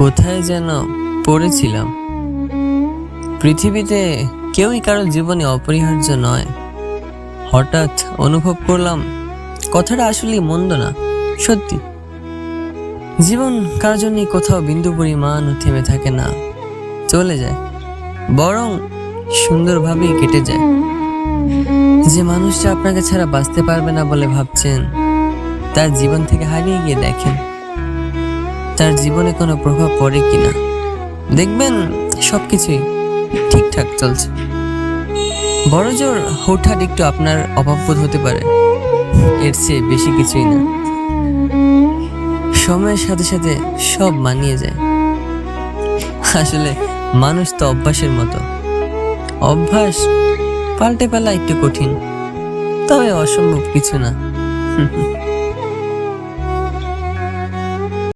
কোথায় যেন পড়েছিলাম। পৃথিবীতে কেউই কারও জীবনে অপরিহার্য নয়। হঠাৎ অনুভব করলাম, কথাটা আসলে মন্দ না, সত্যি। জীবন কার জন্যই কোথাও বিন্দু পরিমাণ থেমে থাকে না, চলে যায়, বরং সুন্দরভাবেই কেটে যায়। যে মানুষটা আপনাকে ছাড়া বাঁচতে পারবে না বলে ভাবছেন, তার জীবন থেকে হারিয়ে গিয়ে দেখেন। তার জীবনে কোনো প্রভাব পড়ে কিনা। দেখবেন সবকিছুই ঠিকঠাক চলছে। বড় জোর হঠাৎ একটু আপনার অভাববোধ হতে পারে। এর চেয়ে বেশি কিছুই না। সময়ের সাথে সাথে সব মানিয়ে যায়। আসলে মানুষ তো অভ্যাসের মতো। অভ্যাস পাল্টে ফেলা একটু কঠিন। তবে অসম্ভব কিছু না।